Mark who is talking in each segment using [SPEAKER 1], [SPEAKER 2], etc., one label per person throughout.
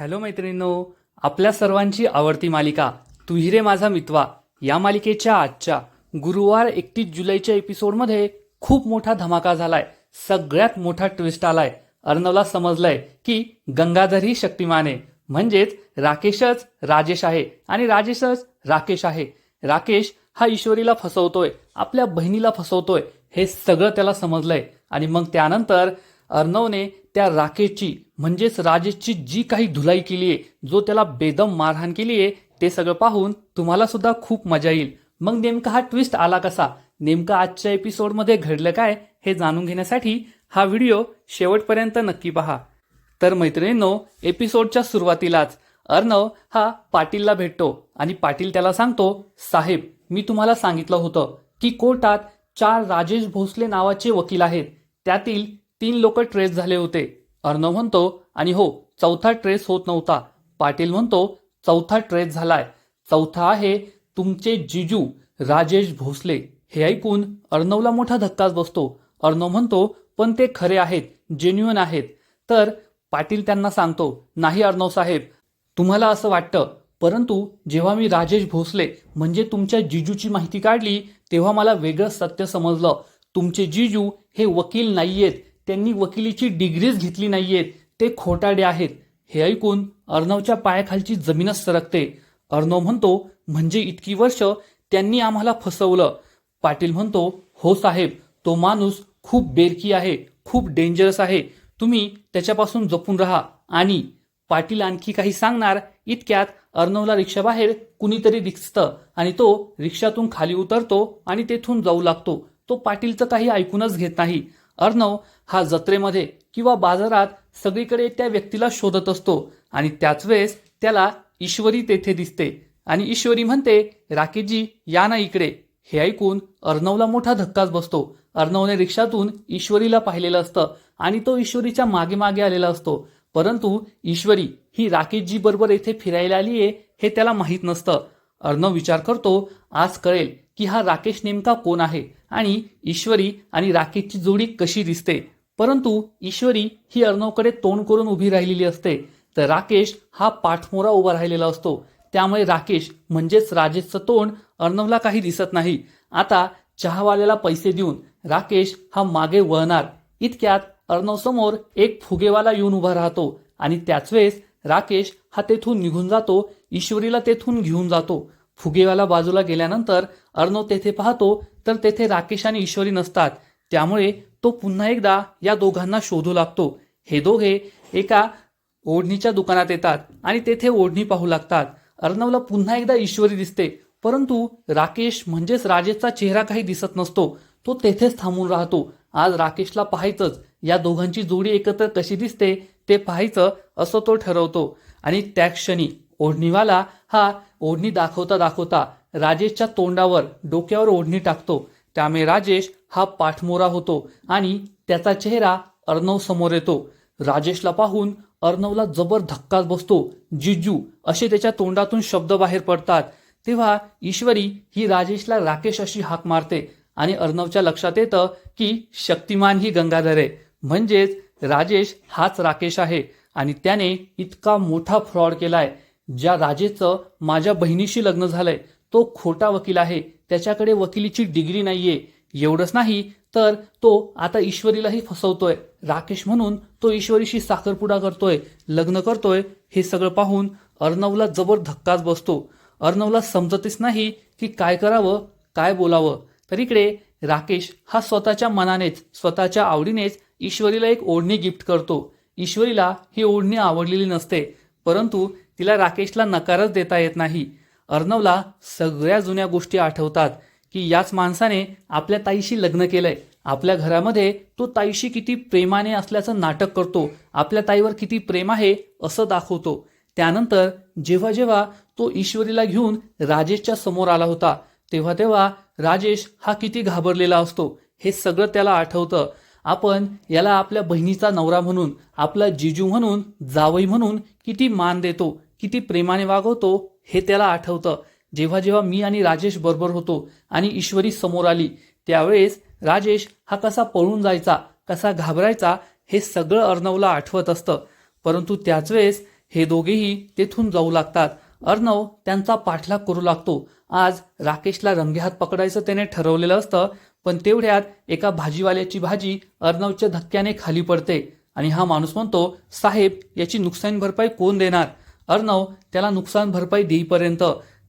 [SPEAKER 1] Hello मैत्रिणींनो आपल्या सर्वांची आवडती मालिका तुही रे माझा मितवा या मालिकेच्या आजच्या गुरुवार एकतीस जुलैच्या एपिसोडमध्ये खूप मोठा धमाका झालाय सगळ्यात मोठा ट्विस्ट आलाय. अर्णवला समजलंय की गंगाधर ही शक्तिमान आहे. म्हणजेच राकेशच राजेश आहे आणि राजेशच राकेश आहे. राकेश हा ईश्वरीला फसवतोय आपल्या बहिणीला फसवतोय हे सगळं त्याला समजलंय. आणि मग त्यानंतर अर्णवने त्या राकेशची म्हणजेच राजेशची जी काही धुलाई केली आहे जो त्याला बेदम मारहाण केली आहे ते सगळं पाहून तुम्हाला सुद्धा खूप मजा येईल. मग नेमका हा ट्विस्ट आला कसा? नेमका आजच्या एपिसोडमध्ये घडलं काय हे जाणून घेण्यासाठी हा व्हिडिओ शेवटपर्यंत नक्की पहा. तर मैत्रिणींनो एपिसोडच्या सुरुवातीलाच अर्णव हा पाटीलला भेटतो आणि पाटील त्याला सांगतो साहेब मी तुम्हाला सांगितलं होतं की कोर्टात चार राजेश भोसले नावाचे वकील आहेत. त्यातील तीन लोक ट्रेस झाले होते. अर्णव म्हणतो आणि हो चौथा ट्रेस होत नव्हता. पाटील म्हणतो चौथा ट्रेस झालाय. चौथा आहे तुमचे जिजू राजेश भोसले. हे ऐकून अर्णवला मोठा धक्काच बसतो. अर्णव म्हणतो पण ते खरे आहेत जेन्युअन आहेत. तर पाटील त्यांना सांगतो नाही अर्णव साहेब तुम्हाला असं वाटतं परंतु जेव्हा मी राजेश भोसले म्हणजे तुमच्या जिजूची माहिती काढली तेव्हा मला वेगळं सत्य समजलं. तुमचे जिजू हे वकील नाहीयेत. त्यांनी वकिलीची डिग्रीच घेतली नाहीयेत. ते खोटाडे आहेत. हे ऐकून अर्णवच्या पायाखालची जमीनच सरकते. अर्णव म्हणतो म्हणजे इतकी वर्ष त्यांनी आम्हाला फसवलं. पाटील म्हणतो हो साहेब तो माणूस खूप बेरकी आहे खूप डेंजरस आहे. तुम्ही त्याच्यापासून जपून राहा आणि पाटील आणखी काही सांगणार इतक्यात अर्णवला रिक्षाबाहेर कुणीतरी दिसतं आणि तो रिक्षातून खाली उतरतो आणि तेथून जाऊ लागतो. तो पाटीलचं काही ऐकूनच घेत नाही. अर्णव हा जत्रेमध्ये किंवा बाजारात सगळीकडे त्या व्यक्तीला शोधत असतो आणि त्याच वेळेस त्याला ईश्वरी तेथे दिसते. आणि ईश्वरी म्हणते राकेशजी या ना इकडे. हे ऐकून अर्णवला मोठा धक्काच बसतो. अर्णवने रिक्षातून ईश्वरीला पाहिलेलं असतं आणि तो ईश्वरीच्या मागे मागे आलेला असतो. परंतु ईश्वरी ही राकेशजी बरोबर येथे फिरायला आली आहे हे त्याला माहीत नसतं. अर्णव विचार करतो आज कळेल की हा राकेश नेमका कोण आहे? आणि ईश्वरी आणि राकेशची जोडी कशी दिसते? परंतु ईश्वरी ही अर्णवकडे तोंड करून उभी राहिलेली असते. तर राकेश हा पाठमोरा उभा राहिलेला असतो. त्यामुळे राकेश म्हणजेच राजेशचं तोंड अर्णवला काही दिसत नाही. आता चहावाल्याला पैसे देऊन राकेश हा मागे वळणार. इतक्यात अर्णव समोर एक फुगेवाला येऊन उभा राहतो आणि त्याच वेळेस राकेश हा तेथून निघून जातो. ईश्वरीला तेथून घेऊन जातो. फुगेवाला बाजूला गेल्यानंतर अर्णव तेथे पाहतो तर तेथे राकेश आणि ईश्वरी नसतात. त्यामुळे तो पुन्हा एकदा या दोघांना शोधू लागतो. हे दोघे एका ओढणीच्या दुकानात येतात आणि तेथे ओढणी पाहू लागतात. अर्णवला पुन्हा एकदा ईश्वरी दिसते परंतु राकेश म्हणजेच राजेशचा चेहरा काही दिसत नसतो. तो तेथेच थांबून राहतो. आज राकेशला पाहायचंच या दोघांची जोडी एकत्र कशी दिसते ते पाहायचं असं तो ठरवतो. आणि त्या क्षणी ओढणीवाला हा ओढणी दाखवता दाखवता राजेशच्या तोंडावर डोक्यावर ओढणी टाकतो. त्यामुळे राजेश हा पाठमोरा होतो आणि त्याचा चेहरा अर्णव समोर येतो. राजेशला पाहून अर्णवला जबर धक्काच बसतो. जिजू असे त्याच्या तोंडातून शब्द बाहेर पडतात. तेव्हा ईश्वरी ही राजेशला राकेश अशी हाक मारते आणि अर्णवच्या लक्षात येतं की शक्तिमान ही गंगाधर आहे. म्हणजेच राजेश हाच राकेश आहे आणि त्याने इतका मोठा फ्रॉड केलाय. ज्या राजेचं माझ्या बहिणीशी लग्न झालंय तो खोटा वकील आहे त्याच्याकडे वकिलीची डिग्री नाहीये. एवढंच नाही तर तो आता ईश्वरीलाही फसवतोय. राकेश म्हणून तो ईश्वरीशी साखरपुडा करतोय लग्न करतोय हे सगळं पाहून अर्णवला जबर धक्काच बसतो. अर्णवला समजतच नाही की काय करावं काय बोलावं. तर इकडे राकेश हा स्वतःच्या मनानेच स्वतःच्या आवडीनेच ईश्वरीला एक ओढणी गिफ्ट करतो. ईश्वरीला ही ओढणी आवडलेली नसते परंतु तिला राकेशला नकारच देता येत नाही. अर्णवला सगळ्या जुन्या गोष्टी आठवतात की याच माणसाने आपल्या ताईशी लग्न केलंय. आपल्या घरामध्ये तो ताईशी किती प्रेमाने असल्याचं नाटक करतो. आपल्या ताईवर किती प्रेम आहे असं दाखवतो. त्यानंतर जेव्हा जेव्हा तो ईश्वरीला घेऊन राजेशच्या समोर आला होता तेव्हा तेव्हा राजेश हा किती घाबरलेला असतो. हे सगळं त्याला आठवतं. आपण याला आपल्या बहिणीचा नवरा म्हणून आपला जिजू म्हणून जावई म्हणून किती मान देतो. किती प्रेमाने वागवतो हे त्याला आठवतं. जेव्हा जेव्हा मी आणि राजेश बरोबर होतो आणि ईश्वरी समोर आली त्यावेळेस राजेश हा कसा पळून जायचा कसा घाबरायचा हे सगळं अर्णवला आठवत असतं. परंतु त्याच वेळेस हे दोघेही तेथून जाऊ लागतात. अर्णव त्यांचा पाठलाग करू लागतो. आज राकेशला रंगेहात पकडायचं त्याने ठरवलेलं असतं पण तेवढ्यात एका भाजीवाल्याची भाजी अर्णवच्या धक्क्याने खाली पडते आणि हा माणूस म्हणतो साहेब याची नुकसान भरपाई कोण देणार? अर्णव त्याला नुकसान भरपाई देईपर्यंत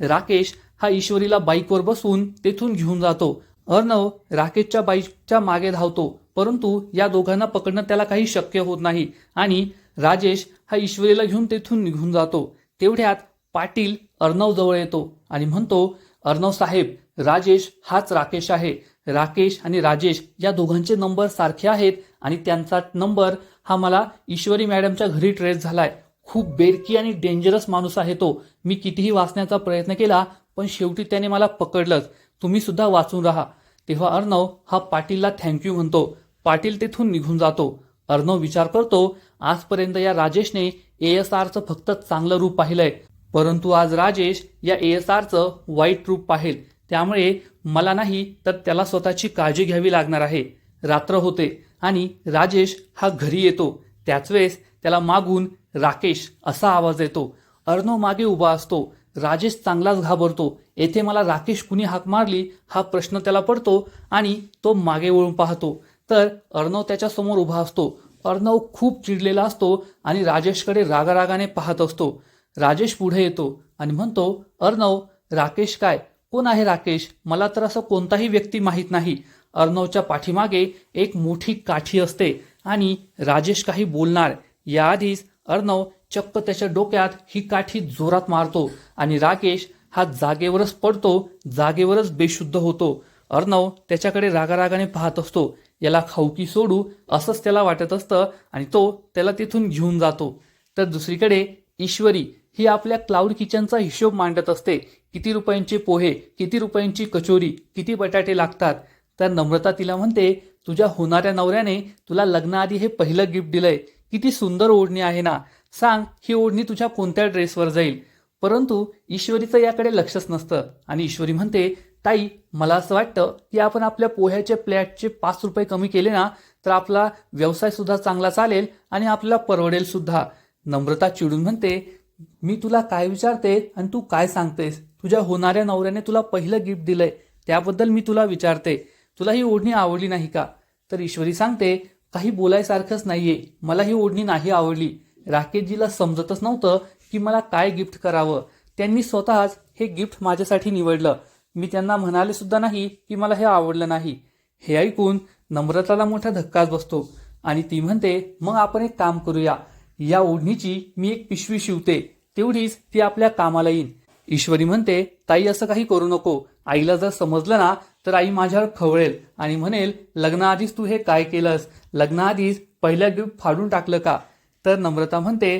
[SPEAKER 1] राकेश हा ईश्वरीला बाईकवर बसून तेथून घेऊन जातो. अर्णव राकेशच्या बाईकच्या मागे धावतो परंतु या दोघांना पकडणं त्याला काही शक्य होत नाही आणि राजेश हा ईश्वरीला घेऊन तेथून निघून जातो. तेवढ्यात पाटील अर्णव जवळ येतो आणि म्हणतो अर्णव साहेब राजेश हाच राकेश आहे. राकेश आणि राजेश या दोघांचे नंबर सारखे आहेत आणि त्यांचा नंबर हा मला ईश्वरी मॅडमच्या घरी ट्रेस झालाय. खूप बेरकी आणि डेंजरस माणूस आहे तो. मी कितीही वाचण्याचा प्रयत्न केला पण शेवटी त्याने मला पकडलंच. तुम्ही सुद्धा वाचून राहा. तेव्हा अर्णव हा पाटीलला थँक्यू म्हणतो. पाटील तेथून निघून जातो. अर्णव विचार करतो आजपर्यंत या राजेशने ए एस आरचं फक्त चांगलं रूप पाहिलंय. परंतु आज राजेश या ए एस आरचं वाईट रूप पाहेल. त्यामुळे मला नाही तर त्याला स्वतःची काळजी घ्यावी लागणार आहे. रात्र होते आणि राजेश हा घरी येतो. त्याच वेळेस त्याला मागून राकेश असा आवाज येतो. अर्णव मागे उभा असतो. राजेश चांगलाच घाबरतो. येथे मला राकेश कुणी हाक मारली हा प्रश्न त्याला पडतो आणि तो मागे वळून पाहतो. तर अर्णव त्याच्यासमोर उभा असतो. अर्णव खूप चिडलेला असतो आणि राजेशकडे रागारागाने पाहत असतो. राजेश पुढे येतो आणि म्हणतो अर्णव राकेश काय? कोण आहे राकेश? मला तर असं कोणताही व्यक्ती माहीत नाही अर्णवच्या पाठीमागे एक मोठी काठी असते आणि राजेश काही बोलणार. याआधीच अर्णव चक्क त्याच्या डोक्यात ही काठी जोरात मारतो आणि राकेश हा जागेवरच पडतो जागेवरच बेशुद्ध होतो. अर्णव त्याच्याकडे रागारागाने पाहत असतो याला खाऊकी सोडू असंच त्याला वाटत असतं आणि तो त्याला तिथून घेऊन जातो. तर दुसरीकडे ईश्वरी ही आपल्या क्लाउड किचनचा हिशोब मांडत असते किती रुपयांचे पोहे किती रुपयांची कचोरी किती बटाटे लागतात. तर नम्रता तिला म्हणते तुझ्या होणाऱ्या नवऱ्याने तुला लग्नाआधी हे पहिलं गिफ्ट दिलंय. किती सुंदर ओढणी आहे ना. सांग ही ओढणी तुझ्या कोणत्या ड्रेसवर जाईल? परंतु ईश्वरीचं याकडे लक्षच नसतं. आणि ईश्वरी म्हणते ताई मला असं वाटतं की आपण आपल्या पोह्याचे प्लॅटचे पाच रुपये कमी केले ना तर आपला व्यवसाय सुद्धा चांगला चालेल आणि आपल्याला परवडेल सुद्धा. नम्रता चिडून म्हणते मी तुला काय विचारते आणि तू काय सांगतेस? तुझ्या होणाऱ्या नवऱ्याने तुला पहिलं गिफ्ट दिलंय त्याबद्दल मी तुला विचारते. तुला ही ओढणी आवडली नाही का? तर ईश्वरी सांगते काही बोलायसारखंच नाहीये. मला ही ओढणी नाही आवडली. राकेशजीला समजतच नव्हतं की मला काय गिफ्ट करावं. त्यांनी स्वतःच हे गिफ्ट माझ्यासाठी निवडलं. मी त्यांना म्हणाले सुद्धा नाही की मला हे आवडलं नाही. हे ऐकून नम्रताला मोठा धक्काच बसतो. आणि ती म्हणते मग आपण एक काम करूया. या ओढणीची मी एक पिशवी शिवते. तेवढीच ती आपल्या कामाला येईन ईश्वरी म्हणते ताई असं काही करू नको. आईला जर समजलं ना तर आई माझ्यावर खवळेल आणि म्हणेल लग्नाआधीच तू हे काय केलंस? लग्नाआधीच पहिल्या गिफ्ट फाडून टाकलं का? तर नम्रता म्हणते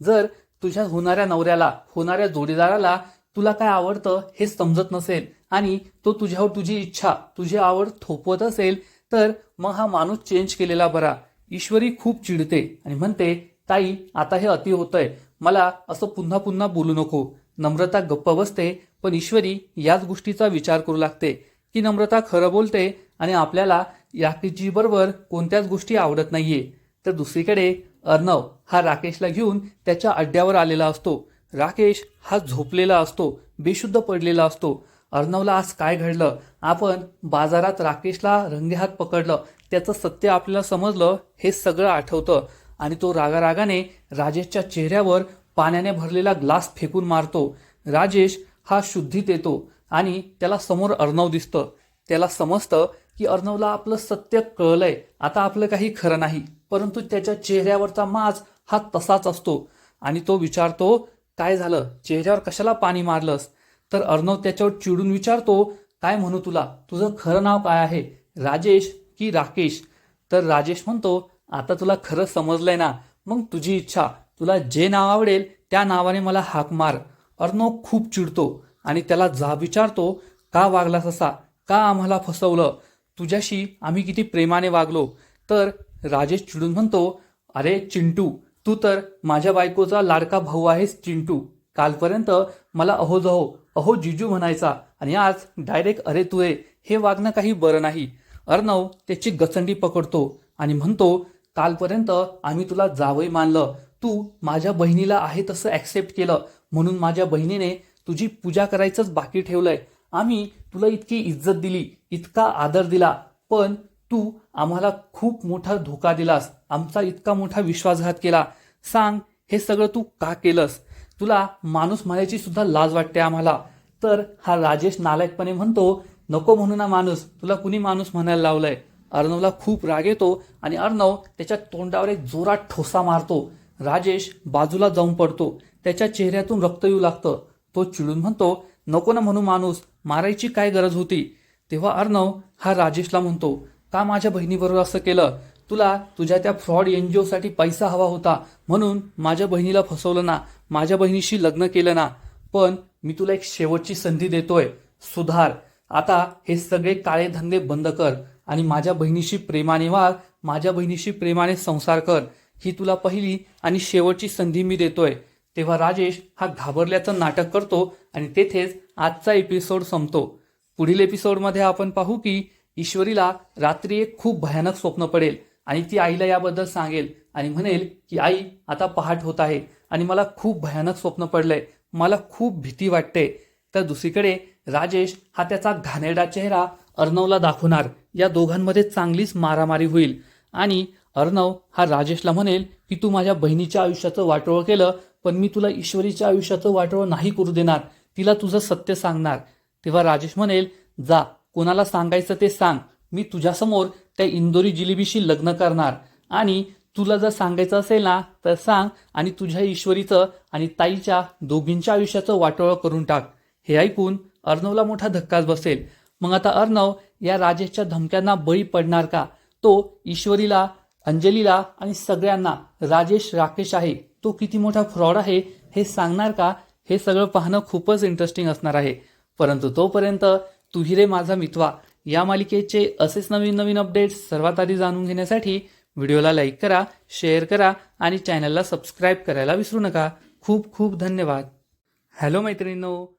[SPEAKER 1] जर तुझ्या होणाऱ्या नवऱ्याला होणाऱ्या जोडीदाराला तुला काय आवडतं हे समजत नसेल आणि तो तुझ्यावर तुझी इच्छा तुझी आवड थोपवत असेल तर मग हा माणूस चेंज केलेला बरा. ईश्वरी खूप चिडते आणि म्हणते ताई आता हे अति होतंय. मला असं पुन्हा पुन्हा बोलू नको. नम्रता गप्प बसते पण ईश्वरी याच गोष्टीचा विचार करू लागते. की नम्रता खरं बोलते आणि आपल्याला राकेशजीबरोबर कोणत्याच गोष्टी आवडत नाहीये. तर दुसरीकडे अर्णव हा राकेशला घेऊन त्याच्या अड्ड्यावर आलेला असतो. राकेश हा झोपलेला असतो बेशुद्ध पडलेला असतो. अर्णवला आज काय घडलं? आपण बाजारात राकेशला रंगेहात पकडलं. त्याचं सत्य आपल्याला समजलं हे सगळं आठवतं. आणि तो रागारागाने राजेशच्या चेहऱ्यावर पाण्याने भरलेला ग्लास फेकून मारतो. राजेश हा शुद्धीत येतो आणि त्याला समोर अर्णव दिसतं. त्याला समजतं की अर्णवला आपलं सत्य कळलंय. आता आपलं काही खरं नाही परंतु त्याच्या चेहऱ्यावरचा माज हा तसाच असतो आणि तो विचारतो काय झालं? चेहऱ्यावर कशाला पाणी मारलंस? तर अर्णव त्याच्यावर चिडून विचारतो काय म्हणू तुला? तुझं खरं नाव काय आहे? राजेश की राकेश? तर राजेश म्हणतो आता तुला खरं समजलंय ना. मग तुझी इच्छा. तुला जे नाव आवडेल त्या नावाने मला हाक मार. अर्णव खूप चिडतो आणि त्याला जा विचारतो का वागलास असा? का आम्हाला फसवलं? तुझ्याशी आम्ही किती प्रेमाने वागलो. तर राजेश चिडून म्हणतो अरे चिंटू तू तर माझ्या बायकोचा लाडका भाऊ आहेस चिंटू. कालपर्यंत मला अहो जहो अहो जिजू म्हणायचा आणि आज डायरेक्ट अरे तुरे हे वागणं काही बरं नाही. अर्णव त्याची गचंडी पकडतो आणि म्हणतो कालपर्यंत आम्ही तुला जावई मानलं तू माझ्या बहिणीला आहे तसं ॲक्सेप्ट केलं म्हणून माझ्या बहिणीने तुझी पूजा करायचंच बाकी ठेवलंय. आम्ही तुला इतकी इज्जत दिली इतका आदर दिला पण तू आम्हाला खूप मोठा धोका दिलास आमचा इतका मोठा विश्वासघात केला. सांग हे सगळं तू का केलंस? तुला माणूस म्हणायची सुद्धा लाज वाटते आम्हाला. तर हा राजेश नालायकपणे म्हणतो नको म्हणू ना माणूस तुला कुणी माणूस म्हणायला लावलंय? अर्णवला खूप राग येतो आणि अर्णव त्याच्या तोंडावर एक जोरात ठोसा मारतो. राजेश बाजूला जाऊन पडतो. त्याच्या चेहऱ्यातून रक्त येऊ लागतं. तो चिडून म्हणतो नको ना म्हणू माणूस मारायची काय गरज होती? तेव्हा अर्णव हा राजेशला म्हणतो का माझ्या बहिणीबरोबर असं केलं? तुला तुझ्या त्या फ्रॉड एन जी ओसाठी पैसा हवा होता. म्हणून माझ्या बहिणीला फसवलं ना माझ्या बहिणीशी लग्न केलं ना. पण मी तुला एक शेवटची संधी देतोय. सुधार. आता हे सगळे काळे धंदे बंद कर आणि माझ्या बहिणीशी प्रेमाने वाग माझ्या बहिणीशी प्रेमाने संसार कर. ही तुला पहिली आणि शेवटची संधी मी देतोय. तेव्हा राजेश हा घाबरल्याचं नाटक करतो आणि तेथेच आजचा एपिसोड संपतो. पुढील एपिसोडमध्ये आपण पाहू की ईश्वरीला रात्री एक खूप भयानक स्वप्न पडेल आणि ती आईला याबद्दल सांगेल आणि म्हणेल की आई आता पहाट होत आहे आणि मला खूप भयानक स्वप्न पडलंय. मला खूप भीती वाटते. तर दुसरीकडे राजेश हा त्याचा घाणेरडा चेहरा अर्णवला दाखवणार. या दोघांमध्ये चांगलीच मारामारी होईल आणि अर्णव हा राजेशला म्हणेल की तू माझ्या बहिणीच्या आयुष्याचं वाटोळ केलं पण मी तुला ईश्वरीच्या आयुष्याचं वाटोळ नाही करू देणार. तिला तुझं सत्य सांगणार. तेव्हा राजेश म्हणेल जा कोणाला सांगायचं ते सांग. मी तुझ्यासमोर त्या इंदोरी जिलेबीशी लग्न करणार. आणि तुला जर सांगायचं असेल ना तर सांग आणि तुझ्या ईश्वरीचं आणि ताईच्या दोघींच्या आयुष्याचं वाटोळं करून टाक. हे ऐकून अर्णवला मोठा धक्काच बसेल. मग आता अर्णव या राजेशच्या धमक्यांना बळी पडणार का? तो ईश्वरीला अंजलीला आणि सगळ्यांना राजेश राकेश आहे. तो किती मोठा फ्रॉड आहे हे सांगणार का? हे सगळं पाहणं खूपच इंटरेस्टिंग असणार आहे. परंतु तोपर्यंत तुही रे माझा मितवा या मालिकेचे असेच नवीन नवीन अपडेट्स सर्वात आधी जाणून घेण्यासाठी व्हिडिओला लाईक करा शेअर करा आणि चॅनलला सबस्क्राईब करायला विसरू नका. खूप खूप धन्यवाद. हॅलो मैत्रिणींनो